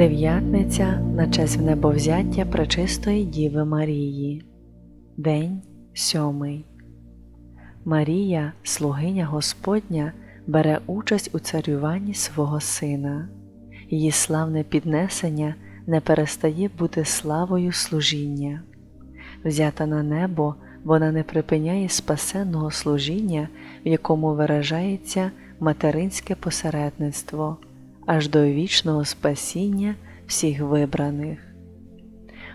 Дев'ятниця на честь внебовзяття Пречистої Діви Марії. День сьомий. Марія, слугиня Господня, бере участь у царюванні свого Сина. Її славне піднесення не перестає бути славою служіння. Взята на небо, вона не припиняє спасенного служіння, в якому виражається материнське посередництво аж до вічного спасіння всіх вибраних.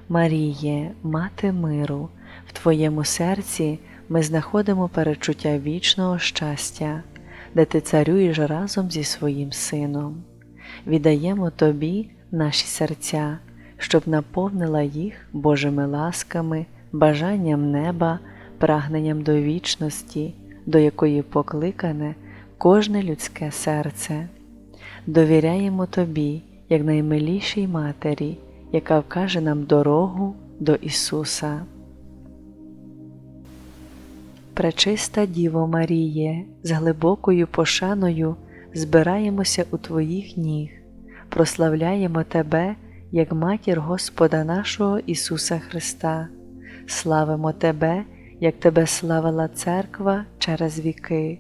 Маріє, Мати миру, в Твоєму серці ми знаходимо перечуття вічного щастя, де Ти царюєш разом зі своїм Сином. Віддаємо Тобі наші серця, щоб наповнила їх Божими ласками, бажанням неба, прагненням до вічності, до якої покликане кожне людське серце довіряємо Тобі, як наймилішій Матері, яка вкаже нам дорогу до Ісуса. Пречиста Діво Маріє, з глибокою пошаною збираємося у Твоїх ніг, прославляємо Тебе як Матір Господа нашого Ісуса Христа, славимо Тебе, як Тебе славила Церква через віки,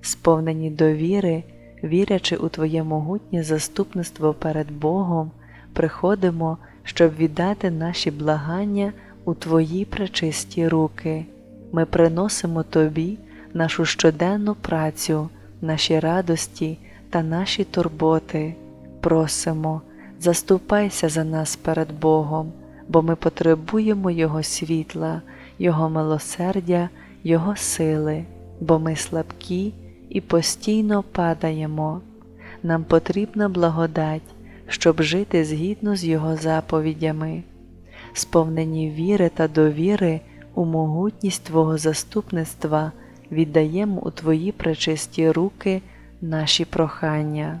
сповнені довіри вірячи у Твоє могутнє заступництво перед Богом, приходимо, щоб віддати наші благання у Твої пречисті руки. Ми приносимо Тобі нашу щоденну працю, наші радості та наші турботи. Просимо, заступайся за нас перед Богом, бо ми потребуємо Його світла, Його милосердя, Його сили, бо ми слабкі і постійно падаємо. Нам потрібна благодать, щоб жити згідно з Його заповідями, сповнені віри та довіри у могутність Твого заступництва віддаємо у Твої пречисті руки наші прохання.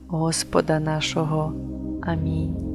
Господа нашого. Амінь.